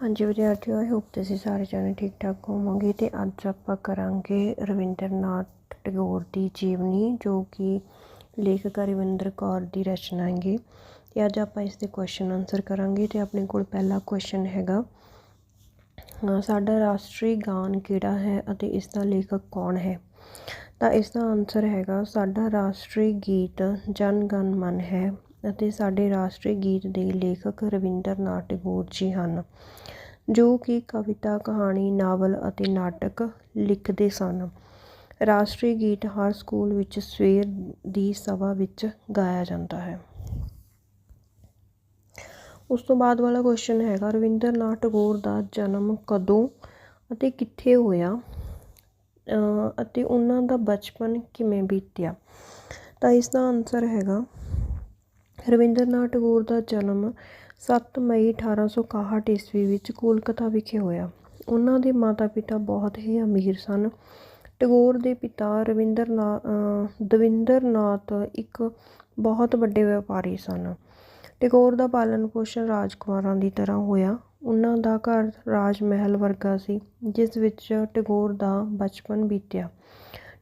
ਹਾਂਜੀ, ਵਿਦਿਆਰਥੀਓ I hope ਤੁਸੀਂ ਸਾਰੇ ਜਣੇ ਠੀਕ ਠਾਕ ਹੋਵੋਗੇ ਤੇ ਅੱਜ ਆਪਾਂ ਕਰਾਂਗੇ ਰਵਿੰਦਰਨਾਥ ਟੈਗੋਰ ਦੀ ਜੀਵਨੀ, ਜੋ ਕਿ ਲੇਖਕ ਰਵਿੰਦਰ ਕੌਰ ਦੀ ਰਚਨਾ ਹੈਗੀ। ਤੇ ਅੱਜ ਆਪਾਂ ਇਸ ਦੇ ਕੁਐਸਚਨ ਆਨਸਰ ਕਰਾਂਗੇ ਤੇ ਆਪਣੇ ਕੋਲ ਪਹਿਲਾ ਕੁਐਸਚਨ ਹੈਗਾ। ਸਾਡਾ ਰਾਸ਼ਟਰੀ ਗਾਨ ਕਿਹੜਾ ਹੈ ਅਤੇ ਇਸ ਦਾ ਲੇਖਕ ਕੌਣ ਹੈ? ਤਾਂ ਇਸ ਦਾ ਆਨਸਰ ਹੈਗਾ, ਸਾਡਾ ਰਾਸ਼ਟਰੀ ਗੀਤ ਜਨ ਗਣ ਮਨ ਹੈ। ਅਤੇ ਸਾਡੇ ਰਾਸ਼ਟਰੀ ਗੀਤ ਦੇ ਲੇਖਕ ਰਵਿੰਦਰ ਨਾਥ ਟੈਗੋਰ ਜੀ ਹਨ ਜੋ ਕਿ ਕਵਿਤਾ ਕਹਾਣੀ ਨਾਵਲ ਅਤੇ ਨਾਟਕ ਲਿਖਦੇ ਸਨ। ਰਾਸ਼ਟਰੀ ਗੀਤ ਹਰ ਸਕੂਲ ਵਿੱਚ ਸਵੇਰ ਦੀ ਸਭਾ ਵਿੱਚ ਗਾਇਆ ਜਾਂਦਾ ਹੈ। ਉਸ ਤੋਂ ਬਾਅਦ ਵਾਲਾ ਕੁਐਸਚਨ ਹੈਗਾ ਰਵਿੰਦਰ ਨਾਥ ਟੈਗੋਰ ਦਾ ਜਨਮ ਕਦੋਂ ਅਤੇ ਕਿੱਥੇ ਹੋਇਆ? ਅ, ਅਤੇ ਉਹਨਾਂ ਦਾ ਬਚਪਨ ਕਿਵੇਂ ਬੀਤਿਆ? ਤਾਂ ਇਸ ਦਾ ਆਨਸਰ ਹੈਗਾ ਰਵਿੰਦਰਨਾਥ ਟੈਗੋਰ ਦਾ ਜਨਮ 7 ਮਈ 1861 ਈਸਵੀ ਵਿੱਚ ਕੋਲਕਾਤਾ ਵਿਖੇ ਹੋਇਆ। ਉਹਨਾਂ ਦੇ ਮਾਤਾ-ਪਿਤਾ ਬਹੁਤ ਹੀ ਅਮੀਰ ਸਨ। ਟੈਗੋਰ ਦੇ ਪਿਤਾ ਰਵਿੰਦਰਨਾਥ ਦਵਿੰਦਰਨਾਥ ਇੱਕ ਬਹੁਤ ਵੱਡੇ ਵਪਾਰੀ ਸਨ। ਟੈਗੋਰ ਦਾ ਪਾਲਣ ਪੋਸ਼ਣ ਰਾਜਕੁਮਾਰਾਂ ਦੀ ਤਰ੍ਹਾਂ ਹੋਇਆ। ਉਹਨਾਂ ਦਾ ਘਰ ਰਾਜ ਮਹਿਲ ਵਰਗਾ ਸੀ, ਜਿਸ ਵਿੱਚ ਟੈਗੋਰ ਦਾ ਬਚਪਨ ਬੀਤਿਆ।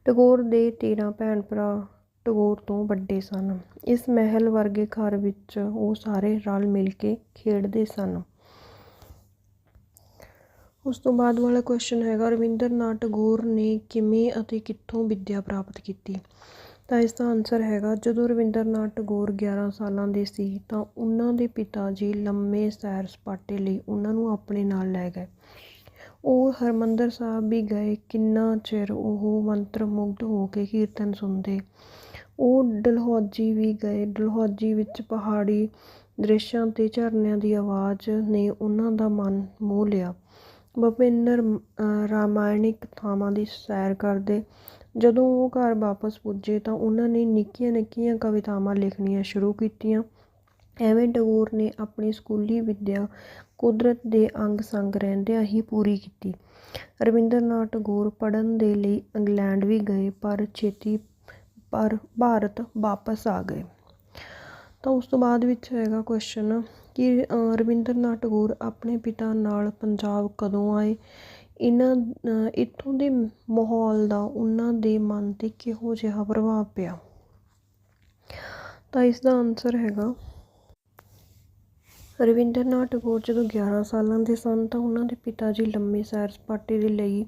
ਟੈਗੋਰ ਦੇ 13 ਭੈਣ ਭਰਾ ਟੈਗੋਰ ਤੋਂ ਵੱਡੇ ਸਨ। ਇਸ ਮਹਿਲ ਵਰਗੇ ਘਰ ਵਿੱਚ ਉਹ ਸਾਰੇ ਰਲ ਮਿਲ ਕੇ ਖੇਡਦੇ ਸਨ। ਉਸ ਤੋਂ ਬਾਅਦ ਵਾਲਾ ਕੁਐਸਚਨ ਹੈਗਾ, ਰਵਿੰਦਰਨਾਥ ਟੈਗੋਰ ਨੇ ਕਿਵੇਂ ਅਤੇ ਕਿੱਥੋਂ ਵਿੱਦਿਆ ਪ੍ਰਾਪਤ ਕੀਤੀ? ਤਾਂ ਇਸ ਦਾ ਆਨਸਰ ਹੈਗਾ, ਜਦੋਂ ਰਵਿੰਦਰਨਾਥ ਟੈਗੋਰ 11 ਸਾਲਾਂ ਦੇ ਸੀ, ਤਾਂ ਉਹਨਾਂ ਦੇ ਪਿਤਾ ਜੀ ਲੰਮੇ ਸੈਰ ਸਪਾਟੇ ਲਈ ਉਹਨਾਂ ਨੂੰ ਆਪਣੇ ਨਾਲ ਲੈ ਗਏ। ਉਹ ਹਰਮੰਦਰ ਸਾਹਿਬ ਵੀ ਗਏ, ਕਿੰਨਾ ਚਿਰ ਉਹ ਮੰਤਰ ਮੁਗਧ ਹੋ ਕੇ ਕੀਰਤਨ ਸੁਣਦੇ? ਉਹ ਡਲਹੌਜੀ ਵੀ ਗਏ। ਡਲਹੌਜੀ ਵਿੱਚ ਪਹਾੜੀ ਦ੍ਰਿਸ਼ਾਂ ਅਤੇ ਝਰਨਿਆਂ ਦੀ ਆਵਾਜ਼ ਨੇ ਉਹਨਾਂ ਦਾ ਮਨ ਮੋਹ ਲਿਆ। ਵਿਭਿੰਨ ਰਾਮਾਇਣਿਕ ਥਾਵਾਂ ਦੀ ਸੈਰ ਕਰਦੇ। ਜਦੋਂ ਉਹ ਘਰ ਵਾਪਸ ਪੁੱਜੇ ਤਾਂ ਉਹਨਾਂ ਨੇ ਨਿੱਕੀਆਂ ਨਿੱਕੀਆਂ ਕਵਿਤਾਵਾਂ ਲਿਖਣੀਆਂ ਸ਼ੁਰੂ ਕੀਤੀਆਂ। ਐਵੇਂ ਟੈਗੋਰ ਨੇ ਆਪਣੀ ਸਕੂਲੀ ਵਿੱਦਿਆ ਕੁਦਰਤ ਦੇ ਅੰਗ ਸੰਗ ਰਹਿੰਦਿਆਂ ਹੀ ਪੂਰੀ ਕੀਤੀ। ਰਵਿੰਦਰਨਾਥ ਟੈਗੋਰ ਪੜ੍ਹਨ ਦੇ ਲਈ ਇੰਗਲੈਂਡ ਵੀ ਗਏ, ਪਰ ਛੇਤੀ ਪਰ ਭਾਰਤ ਵਾਪਸ ਆ ਗਏ। ਤਾਂ ਉਸ ਤੋਂ ਬਾਅਦ ਵਿੱਚ ਹੈਗਾ ਕੁਐਸਚਨ ਕਿ ਅ, ਰਵਿੰਦਰਨਾਥ ਟੈਗੋਰ ਆਪਣੇ ਪਿਤਾ ਨਾਲ ਪੰਜਾਬ ਕਦੋਂ ਆਏ? ਇਹਨਾਂ ਅ, ਇੱਥੋਂ ਦੇ ਮਾਹੌਲ ਦਾ ਉਹਨਾਂ ਦੇ ਮਨ 'ਤੇ ਕਿਹੋ ਜਿਹਾ ਪ੍ਰਭਾਵ ਪਿਆ? ਤਾਂ ਇਸ ਦਾ ਆਨਸਰ ਹੈਗਾ ਰਵਿੰਦਰਨਾਥ ਟੈਗੋਰ ਜਦੋਂ 11 ਸਾਲਾਂ ਦੇ ਸਨ ਤਾਂ ਉਹਨਾਂ ਦੇ ਪਿਤਾ ਜੀ ਲੰਮੇ ਸੈਰ ਸਪਾਟੇ ਦੇ ਲਈ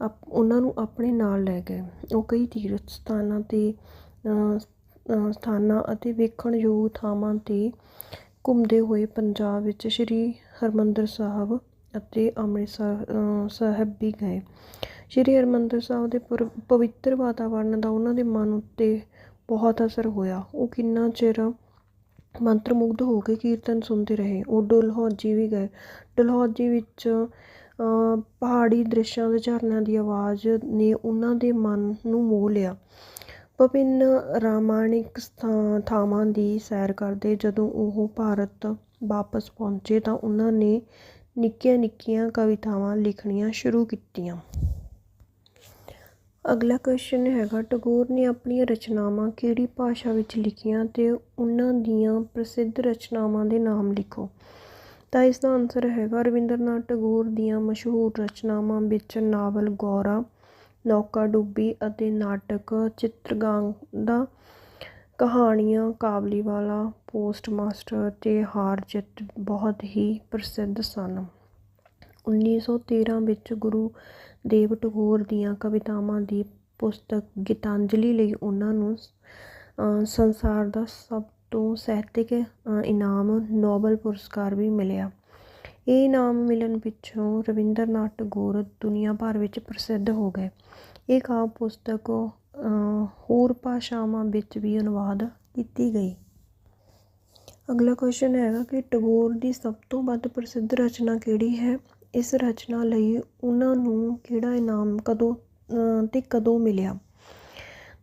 ਆਪ, ਉਹਨਾਂ ਨੂੰ ਆਪਣੇ ਨਾਲ ਲੈ ਗਏ। ਉਹ ਕਈ ਤੀਰਥ ਸਥਾਨਾਂ 'ਤੇ ਸਥਾਨਾਂ ਅਤੇ ਵੇਖਣਯੋਗ ਥਾਵਾਂ 'ਤੇ ਘੁੰਮਦੇ ਹੋਏ ਪੰਜਾਬ ਵਿੱਚ ਸ਼੍ਰੀ ਹਰਿਮੰਦਰ ਸਾਹਿਬ ਅਤੇ ਅੰਮ੍ਰਿਤਸਰ ਸਾਹਿਬ ਵੀ ਗਏ। ਸ਼੍ਰੀ ਹਰਿਮੰਦਰ ਸਾਹਿਬ ਦੇ ਪੁਰ- ਪਵਿੱਤਰ ਵਾਤਾਵਰਨ ਦਾ ਉਹਨਾਂ ਦੇ ਮਨ ਉੱਤੇ ਬਹੁਤ ਅਸਰ ਹੋਇਆ। ਉਹ ਕਿੰਨਾ ਚਿਰ ਮੰਤਰ ਮੁਗਧ ਹੋ ਕੇ ਕੀਰਤਨ ਸੁਣਦੇ ਰਹੇ। ਉਹ ਡਲਹੌਜੀ ਵੀ ਗਏ। ਡਲਹੌਜੀ ਵਿੱਚ ਪਹਾੜੀ ਦ੍ਰਿਸ਼ਾਂ ਦੇ ਝਰਨਿਆਂ ਦੀ ਆਵਾਜ਼ ਨੇ ਉਹਨਾਂ ਦੇ ਮਨ ਨੂੰ ਮੋਹ ਲਿਆ। ਵਿਭਿੰਨ ਰਾਮਾਇਣਿਕ ਸਥਾ ਥਾਵਾਂ ਦੀ ਸੈਰ ਕਰਦੇ ਜਦੋਂ ਉਹ ਭਾਰਤ ਵਾਪਸ ਪਹੁੰਚੇ ਤਾਂ ਉਹਨਾਂ ਨੇ ਨਿੱਕੀਆਂ ਨਿੱਕੀਆਂ ਕਵਿਤਾਵਾਂ ਲਿਖਣੀਆਂ ਸ਼ੁਰੂ ਕੀਤੀਆਂ। ਅਗਲਾ ਕੁਐਸਚਨ ਹੈਗਾ, ਟੈਗੋਰ ਨੇ ਆਪਣੀਆਂ ਰਚਨਾਵਾਂ ਕਿਹੜੀ ਭਾਸ਼ਾ ਵਿੱਚ ਲਿਖੀਆਂ ਤੇ ਉਹਨਾਂ ਦੀਆਂ ਪ੍ਰਸਿੱਧ ਰਚਨਾਵਾਂ ਦੇ ਨਾਮ ਲਿਖੋ। ਤਾਂ ਇਸ ਦਾ ਆਨਸਰ ਹੈਗਾ ਰਵਿੰਦਰਨਾਥ ਟੈਗੋਰ ਦੀਆਂ ਮਸ਼ਹੂਰ ਰਚਨਾਵਾਂ ਵਿੱਚ ਨਾਵਲ ਗੌਰਾ, ਨੌਕਾ ਡੁੱਬੀ ਅਤੇ ਨਾਟਕ ਚਿੱਤਰਗਾਂਦਾ ਕਹਾਣੀਆਂ, ਕਾਬਲੀਵਾਲਾ, ਪੋਸਟਮਾਸਟਰ ਤੇ ਹਾਰ ਜਿੱਤ ਬਹੁਤ ਹੀ ਪ੍ਰਸਿੱਧ ਸਨ। 1913 ਵਿੱਚ ਗੁਰੂ ਦੇਵ ਟੈਗੋਰ ਦੀਆਂ ਕਵਿਤਾਵਾਂ ਦੀ ਪੁਸਤਕ ਗੀਤਾਂਜਲੀ ਲਈ ਉਹਨਾਂ ਨੂੰ ਸੰਸਾਰ ਦਾ ਸਭ ਤੋਂ ਸਾਹਿਤਕ ਇਨਾਮ ਨੋਬਲ ਪੁਰਸਕਾਰ ਵੀ ਮਿਲਿਆ। ਇਹ ਇਨਾਮ ਮਿਲਣ ਪਿੱਛੋਂ ਰਵਿੰਦਰਨਾਥ ਟੈਗੋਰ ਦੁਨੀਆ ਭਰ ਵਿੱਚ ਪ੍ਰਸਿੱਧ ਹੋ ਗਏ। ਇਹ ਕਾਵਿ ਪੁਸਤਕ ਹੋਰ ਭਾਸ਼ਾਵਾਂ ਵਿੱਚ ਵੀ ਅਨੁਵਾਦ ਕੀਤੀ ਗਈ। ਅਗਲਾ ਕੁਐਸਚਨ ਹੈਗਾ ਕਿ ਟੈਗੋਰ ਦੀ ਸਭ ਤੋਂ ਵੱਧ ਪ੍ਰਸਿੱਧ ਰਚਨਾ ਕਿਹੜੀ ਹੈ? ਇਸ ਰਚਨਾ ਲਈ ਉਹਨਾਂ ਨੂੰ ਕਿਹੜਾ ਇਨਾਮ ਕਦੋਂ ਅ, ਤੇ ਕਦੋਂ ਮਿਲਿਆ?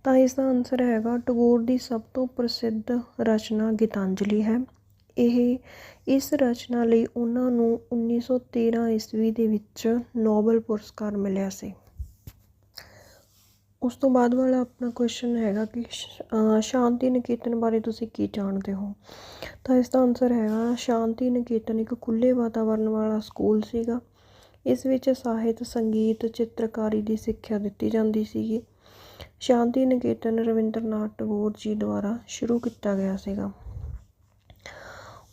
ਤਾਂ ਇਸ ਦਾ ਆਨਸਰ ਹੈਗਾ ਟੈਗੋਰ ਦੀ ਸਭ ਤੋਂ ਪ੍ਰਸਿੱਧ ਰਚਨਾ ਗੀਤਾਂਜਲੀ ਹੈ। ਇਹ ਇਸ ਰਚਨਾ ਲਈ ਉਹਨਾਂ ਨੂੰ 1913 ਈਸਵੀ ਦੇ ਵਿੱਚ ਨੋਬਲ ਪੁਰਸਕਾਰ ਮਿਲਿਆ ਸੀ। ਉਸ ਤੋਂ ਬਾਅਦ ਵਾਲਾ ਆਪਣਾ ਕੁਐਸਚਨ ਹੈਗਾ ਕਿ ਸ਼ਾਂਤੀ ਨਿਕੇਤਨ ਬਾਰੇ ਤੁਸੀਂ ਕੀ ਜਾਣਦੇ ਹੋ? ਤਾਂ ਇਸ ਦਾ ਆਨਸਰ ਹੈਗਾ ਸ਼ਾਂਤੀ ਨਿਕੇਤਨ ਇੱਕ ਖੁੱਲ੍ਹੇ ਵਾਤਾਵਰਣ ਵਾਲਾ ਸਕੂਲ ਸੀਗਾ। ਇਸ ਵਿੱਚ ਸਾਹਿਤ, ਸੰਗੀਤ, ਚਿੱਤਰਕਾਰੀ ਦੀ ਸਿੱਖਿਆ ਦਿੱਤੀ ਜਾਂਦੀ ਸੀਗੀ। ਸ਼ਾਂਤੀ ਨਿਕੇਤਨ ਰਵਿੰਦਰਨਾਥ ਟੈਗੋਰ ਜੀ ਦੁਆਰਾ ਸ਼ੁਰੂ ਕੀਤਾ ਗਿਆ ਸੀਗਾ।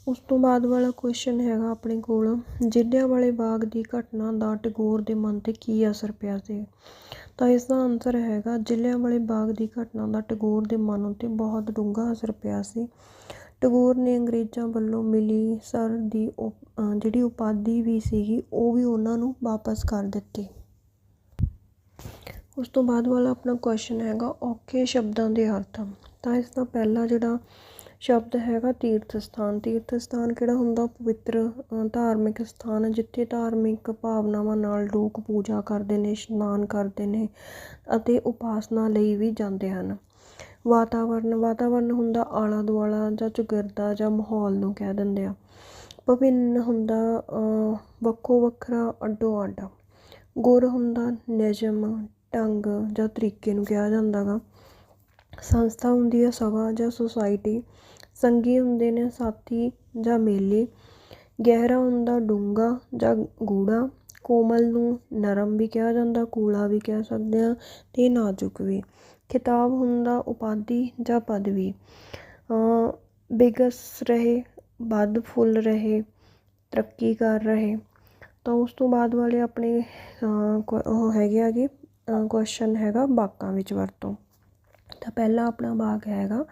ਉਸ ਤੋਂ ਬਾਅਦ ਵਾਲਾ ਕੁਐਸਚਨ ਹੈਗਾ ਆਪਣੇ ਕੋਲ ਜਲਿਆਂਵਾਲੇ ਬਾਗ ਦੀ ਘਟਨਾ ਦਾ ਟੈਗੋਰ ਦੇ ਮਨ 'ਤੇ ਕੀ ਅਸਰ ਪਿਆ ਸੀ? ਤਾਂ ਇਸ ਦਾ ਆਨਸਰ ਹੈਗਾ ਜਲਿਆਂਵਾਲੇ ਬਾਗ ਦੀ ਘਟਨਾ ਦਾ ਟੈਗੋਰ ਦੇ ਮਨ ਉੱਤੇ ਬਹੁਤ ਡੂੰਘਾ ਅਸਰ ਪਿਆ ਸੀ। ਟੈਗੋਰ ਨੇ ਅੰਗਰੇਜ਼ਾਂ ਵੱਲੋਂ ਮਿਲੀ ਸਰ ਦੀ ਉਪ- ਜਿਹੜੀ ਉਪਾਧੀ ਵੀ ਸੀਗੀ, ਉਹ ਵੀ ਉਹਨਾਂ ਨੂੰ ਵਾਪਸ ਕਰ ਦਿੱਤੀ। ਉਸ ਤੋਂ ਬਾਅਦ ਵਾਲਾ ਆਪਣਾ ਕੁਐਸਚਨ ਹੈਗਾ ਔਖੇ ਸ਼ਬਦਾਂ ਦੇ ਅਰਥ। ਤਾਂ ਇਸ ਦਾ ਪਹਿਲਾ ਜਿਹੜਾ ਸ਼ਬਦ ਹੈਗਾ ਤੀਰਥ ਸਥਾਨ ਤੀਰਥ ਸਥਾਨ ਕਿਹੜਾ ਹੁੰਦਾ? ਪਵਿੱਤਰ ਧਾਰਮਿਕ ਸਥਾਨ ਜਿੱਥੇ ਧਾਰਮਿਕ ਭਾਵਨਾਵਾਂ ਨਾਲ ਲੋਕ ਪੂਜਾ ਕਰਦੇ ਨੇ, ਇਸ਼ਨਾਨ ਕਰਦੇ ਨੇ ਅਤੇ ਉਪਾਸਨਾ ਲਈ ਵੀ ਜਾਂਦੇ ਹਨ। ਵਾਤਾਵਰਨ ਵਾਤਾਵਰਨ ਹੁੰਦਾ ਆਲਾ ਦੁਆਲਾ ਜਾਂ ਚੁਗਿਰਦਾ ਜਾਂ ਮਾਹੌਲ ਨੂੰ ਕਹਿ ਦਿੰਦੇ ਆ। ਭਵਿੰਨ ਹੁੰਦਾ ਵੱਖੋ ਵੱਖਰਾ ਅੱਡੋ ਅੱਡ ਗੁਰ ਹੁੰਦਾ ਨਿਯਮ ਢੰਗ ਜਾਂ ਤਰੀਕੇ ਨੂੰ ਕਿਹਾ ਜਾਂਦਾ ਗਾ। ਸੰਸਥਾ ਹੁੰਦੀ ਹੈ ਸਭਾ ਜਾਂ ਸੁਸਾਇਟੀ ਸੰਗੀ ਹੁੰਦੇ ਨੇ ਸਾਥੀ ਜਾਂ ਮੇਲੇ। ਗਹਿਰਾ ਹੁੰਦਾ ਡੂੰਘਾ ਜਾਂ ਗੂੜਾ ਕੋਮਲ ਨੂੰ ਨਰਮ ਵੀ ਕਿਹਾ ਜਾਂਦਾ, ਕੂਲਾ ਵੀ ਕਹਿ ਸਕਦੇ ਹਾਂ ਤੇ ਨਾਜ਼ੁਕ ਵੀ। ਖਿਤਾਬ ਹੁੰਦਾ ਉਪਾਧੀ ਜਾਂ ਪਦਵੀ। ਬਿਗਸ ਰਹੇ, ਵੱਧ ਫੁੱਲ ਰਹੇ, ਤਰੱਕੀ ਕਰ ਰਹੇ। ਤਾਂ ਉਸ ਤੋਂ ਬਾਅਦ ਵਾਲੇ ਆਪਣੇ ਉਹ ਹੈਗੇ ਆਗੇ ਕੁਐਸਚਨ ਹੈਗਾ ਬਾਕਾਂ ਵਿੱਚ ਵਰਤੋਂ। ਤਾਂ ਪਹਿਲਾ ਆਪਣਾ ਭਾਗ ਹੈਗਾ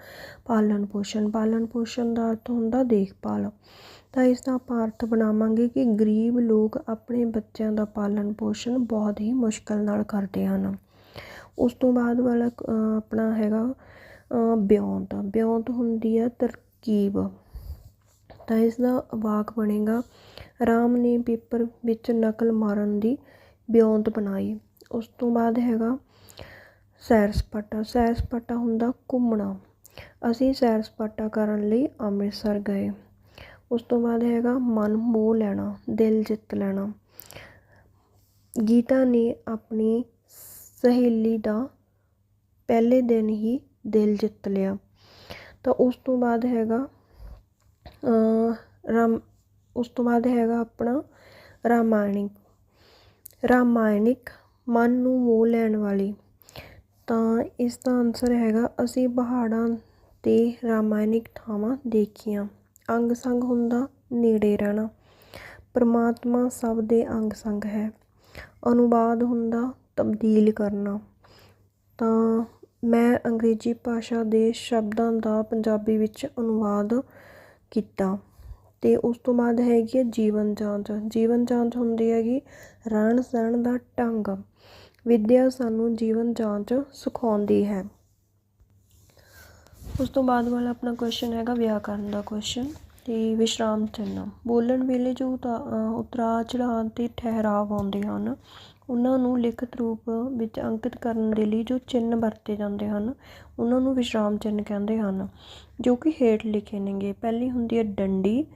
ਪਾਲਣ ਪੋਸ਼ਣ। ਪਾਲਣ ਪੋਸ਼ਣ ਦਾ ਅਰਥ ਹੁੰਦਾ ਦੇਖਭਾਲ। ਤਾਂ ਇਸ ਦਾ ਆਪਾਂ ਅਰਥ ਬਣਾਵਾਂਗੇ ਕਿ ਗਰੀਬ ਲੋਕ ਆਪਣੇ ਬੱਚਿਆਂ ਦਾ ਪਾਲਣ ਪੋਸ਼ਣ ਬਹੁਤ ਹੀ ਮੁਸ਼ਕਲ ਨਾਲ ਕਰਦੇ ਹਨ। ਉਸ ਤੋਂ ਬਾਅਦ ਵਾਲਾ ਆਪਣਾ ਹੈਗਾ ਬਿਉਂਤ। ਬਿਉਂਤ ਹੁੰਦੀ ਹੈ ਤਰਕੀਬ। ਤਾਂ ਇਸ ਦਾ ਵਾਕ ਬਣੇਗਾ, ਰਾਮ ਨੇ ਪੇਪਰ ਵਿੱਚ ਨਕਲ ਮਾਰਨ ਦੀ ਬਿਉਂਤ ਬਣਾਈ। ਉਸ ਤੋਂ ਬਾਅਦ ਹੈਗਾ ਸੈਰ ਸਪਾਟਾ। ਸੈਰ ਸਪਾਟਾ ਹੁੰਦਾ ਘੁੰਮਣਾ। ਅਸੀਂ ਸੈਰ ਸਪਾਟਾ ਕਰਨ ਲਈ ਅੰਮ੍ਰਿਤਸਰ ਗਏ। ਉਸ ਤੋਂ ਬਾਅਦ ਹੈਗਾ ਮਨ ਮੋਹ ਲੈਣਾ, ਦਿਲ ਜਿੱਤ ਲੈਣਾ। ਗੀਤਾ ਨੇ ਆਪਣੀ ਸਹੇਲੀ ਦਾ ਪਹਿਲੇ ਦਿਨ ਹੀ ਦਿਲ ਜਿੱਤ ਲਿਆ। ਤਾਂ ਉਸ ਤੋਂ ਬਾਅਦ ਹੈਗਾ ਰਾਮ, ਉਸ ਤੋਂ ਬਾਅਦ ਹੈਗਾ ਆਪਣਾ ਰਾਮਾਇਣਿਕ। ਰਾਮਾਇਣਿਕ ਮਨ ਨੂੰ ਮੋਹ ਲੈਣ ਵਾਲੀ। ਤਾਂ ਇਸ ਦਾ ਆਨਸਰ ਹੈਗਾ, ਅਸੀਂ ਪਹਾੜਾਂ ਤੇ ਰਾਮਾਇਣਿਕ ਥਾਵਾਂ ਦੇਖੀਆਂ। ਅੰਗ ਸੰਗ ਹੁੰਦਾ, ਨੇੜੇ ਰਹਿਣਾ। ਪਰਮਾਤਮਾ ਸਭ ਦੇ ਅੰਗ ਸੰਗ ਹੈ। ਅਨੁਵਾਦ ਹੁੰਦਾ, ਤਬਦੀਲ ਕਰਨਾ। ਤਾਂ ਮੈਂ ਅੰਗਰੇਜ਼ੀ ਭਾਸ਼ਾ ਦੇ ਸ਼ਬਦਾਂ ਦਾ ਪੰਜਾਬੀ ਵਿੱਚ ਅਨੁਵਾਦ ਕੀਤਾ। ਤੇ ਉਸ ਤੋਂ ਬਾਅਦ ਹੈਗੀ ਹੈ ਜੀਵਨ ਜਾਂਚ। ਜੀਵਨ ਜਾਂਚ ਹੁੰਦੀ ਹੈਗੀ ਰਹਿਣ ਸਹਿਣ ਦਾ ਢੰਗ। ਵਿੱਦਿਆ ਸਾਨੂੰ ਜੀਵਨ ਜਾਂਚ ਸਿਖਾਉਂਦੀ ਹੈ। ਉਸ ਤੋਂ ਬਾਅਦ ਵਾਲਾ ਆਪਣਾ ਕੁਐਸਚਨ ਹੈਗਾ ਵਿਆਕਰਨ ਦਾ ਕੁਐਸਚਨ ਤੇ ਵਿਸ਼ਰਾਮ ਚਿੰਨ੍ਹ। ਬੋਲਣ ਵੇਲੇ ਜੋ ਉਤਾ- ਉਤਰਾਅ ਚੜਾਅ ਤੇ ਠਹਿਰਾਵ ਆਉਂਦੇ ਹਨ, ਉਹਨਾਂ ਨੂੰ ਲਿਖਤ ਰੂਪ ਵਿੱਚ ਅੰਕਿਤ ਕਰਨ ਦੇ ਲਈ ਜੋ ਚਿੰਨ੍ਹ ਵਰਤੇ ਜਾਂਦੇ ਹਨ, ਉਹਨਾਂ ਨੂੰ ਵਿਸ਼ਰਾਮ ਚਿੰਨ੍ਹ ਕਹਿੰਦੇ ਹਨ, ਜੋ ਕਿ ਹੇਠ ਲਿਖੇ ਨੇਗੇ। ਪਹਿਲੀ ਹੁੰਦੀ ਹੈ ਡੰਡੀ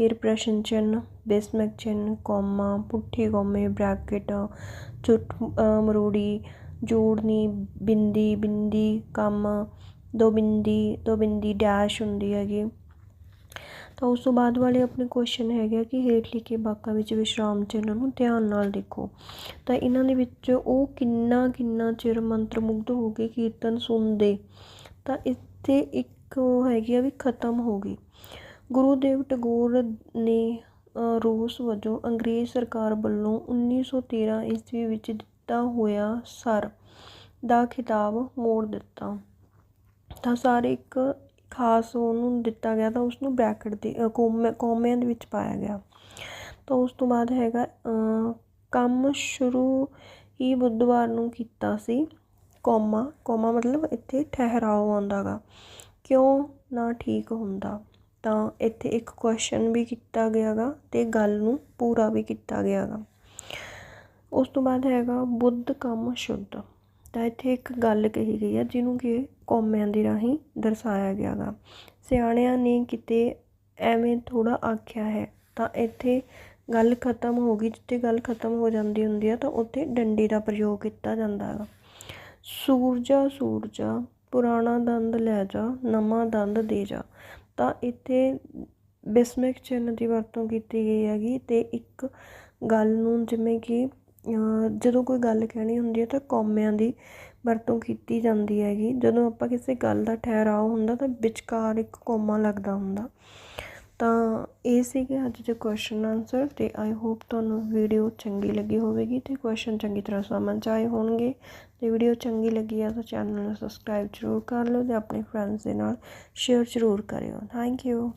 ਫਿਰ ਪ੍ਰਸ਼ਨ ਚਿੰਨ੍ਹ ਬਿਸਮਿਕ ਚਿੰਨ੍ਹ ਕੌਮਾ ਪੁੱਠੇ ਕੌਮੇ ਬ੍ਰੈਕਟ ਚੁੱਟ ਅ, ਮਰੋੜੀ ਜੋੜਨੀ ਬਿੰਦੀ ਬਿੰਦੀ ਕੰਮ ਦੋ ਬਿੰਦੀ ਦੋ ਬਿੰਦੀ ਡੈਸ਼ ਹੁੰਦੀ ਹੈਗੀ। ਤਾਂ ਉਸ ਤੋਂ ਬਾਅਦ ਵਾਲੇ ਆਪਣੇ ਕੁਐਸਚਨ ਹੈਗੇ ਆ ਕਿ ਹੇਠ ਲਿਖੇ ਵਾਕਾਂ ਵਿੱਚ ਵਿਸ਼ਰਾਮ ਚਿੰਨ੍ਹ ਨੂੰ ਧਿਆਨ ਨਾਲ ਦੇਖੋ। ਤਾਂ ਇਹਨਾਂ ਦੇ ਵਿੱਚ ਉਹ ਕਿੰਨਾ ਕਿੰਨਾ ਚਿਰ ਮੰਤਰ ਮੁਗਧ ਹੋ ਕੇ ਕੀਰਤਨ ਸੁਣਦੇ? ਤਾਂ ਇੱਥੇ ਇੱਕ ਉਹ ਹੈਗੀ ਆ ਵੀ ਖਤਮ ਹੋ ਗਈ। ਗੁਰੂਦੇਵ ਟੈਗੋਰ ਨੇ ਰੋਸ ਵਜੋਂ ਅੰਗਰੇਜ਼ ਸਰਕਾਰ ਵੱਲੋਂ 1913 ਈਸਵੀ ਵਿੱਚ ਦਿੱਤਾ ਹੋਇਆ ਸਰ ਦਾ ਖਿਤਾਬ ਮੋੜ ਦਿੱਤਾ। ਤਾਂ ਸਰ ਇੱਕ ਖਾਸ ਉਹਨੂੰ ਦਿੱਤਾ ਗਿਆ ਤਾਂ ਉਸਨੂੰ ਬ੍ਰੈਕਟ ਦੇ ਅ, ਕੌਮੇ ਕੌਮਿਆਂ ਦੇ ਵਿੱਚ ਪਾਇਆ ਗਿਆ। ਤਾਂ ਉਸ ਤੋਂ ਬਾਅਦ ਹੈਗਾ ਕੰਮ ਸ਼ੁਰੂ ਹੀ ਬੁੱਧਵਾਰ ਨੂੰ ਕੀਤਾ ਸੀ। ਕੌਮਾ ਕੌਮਾ ਮਤਲਬ ਇੱਥੇ ਠਹਿਰਾਓ ਆਉਂਦਾ ਗਾ। ਕਿਉਂ ਨਾ ਠੀਕ ਹੁੰਦਾ? ਤਾਂ ਇੱਥੇ ਇੱਕ ਕੁਐਸਚਨ ਵੀ ਕੀਤਾ ਗਿਆ ਗਾ ਤੇ ਗੱਲ ਨੂੰ ਪੂਰਾ ਵੀ ਕੀਤਾ ਗਿਆ ਗਾ ਉਸ ਤੋਂ ਬਾਅਦ ਹੈਗਾ ਬੁੱਧ ਕੰਮ ਸ਼ੁੱਧ। ਤਾਂ ਇੱਥੇ ਇੱਕ ਗੱਲ ਕਹੀ ਗਈ ਹੈ ਜਿਹਨੂੰ ਕਿ ਕੌਮਿਆਂ ਦੇ ਰਾਹੀਂ ਦਰਸਾਇਆ ਗਿਆ ਗਾ ਸਿਆਣਿਆਂ ਨੇ ਕਿਤੇ ਐਵੇਂ ਥੋੜਾ ਆਖਿਆ ਹੈ, ਤਾਂ ਇੱਥੇ ਗੱਲ ਖਤਮ ਹੋ ਗਈ, ਜਿੱਥੇ ਗੱਲ ਖਤਮ ਹੋ ਜਾਂਦੀ ਹੁੰਦੀ ਆ, ਤਾਂ ਉੱਥੇ ਡੰਡੀ ਦਾ ਪ੍ਰਯੋਗ ਕੀਤਾ ਜਾਂਦਾ ਹੈਗਾ। ਸੂਰਜਾ ਸੂਰਜਾ, ਪੁਰਾਣਾ ਦੰਦ ਲੈ ਜਾ, ਨਵਾਂ ਦੰਦ ਦੇ ਜਾ। ਤਾਂ ਇੱਥੇ ਵਿਸਮਿਕ ਚਿੰਨ੍ਹ ਦੀ ਵਰਤੋਂ ਕੀਤੀ ਗਈ ਹੈਗੀ ਅਤੇ ਇੱਕ ਗੱਲ ਨੂੰ ਜਿਵੇਂ ਕਿ ਜਦੋਂ ਕੋਈ ਗੱਲ ਕਹਿਣੀ ਹੁੰਦੀ ਹੈ ਤਾਂ ਕੌਮਿਆਂ ਦੀ ਵਰਤੋਂ ਕੀਤੀ ਜਾਂਦੀ ਹੈਗੀ। ਜਦੋਂ ਆਪਾਂ ਕਿਸੇ ਗੱਲ ਦਾ ਠਹਿਰਾਓ ਹੁੰਦਾ ਤਾਂ ਵਿਚਕਾਰ ਇੱਕ ਕੌਮਾ ਲੱਗਦਾ ਹੁੰਦਾ। ਤਾਂ ਇਹ ਸੀਗੇ ਅੱਜ ਦੇ ਕੁਐਸਚਨ ਆਨਸਰ ਅਤੇ ਆਈ ਹੋਪ ਤੁਹਾਨੂੰ ਵੀਡੀਓ ਚੰਗੀ ਲੱਗੀ ਹੋਵੇਗੀ ਅਤੇ ਕੁਐਸਚਨ ਚੰਗੀ ਤਰ੍ਹਾਂ ਸਮਝ 'ਚ ਆਏ ਹੋਣਗੇ। ਜੇ ਵੀਡੀਓ ਚੰਗੀ ਲੱਗੀ ਆ ਤਾਂ ਚੈਨਲ ਨੂੰ ਸਬਸਕ੍ਰਾਈਬ ਜ਼ਰੂਰ ਕਰ ਲਓ ਅਤੇ ਆਪਣੇ ਫਰੈਂਡਸ ਦੇ ਨਾਲ ਸ਼ੇਅਰ ਜ਼ਰੂਰ ਕਰਿਓ। Thank you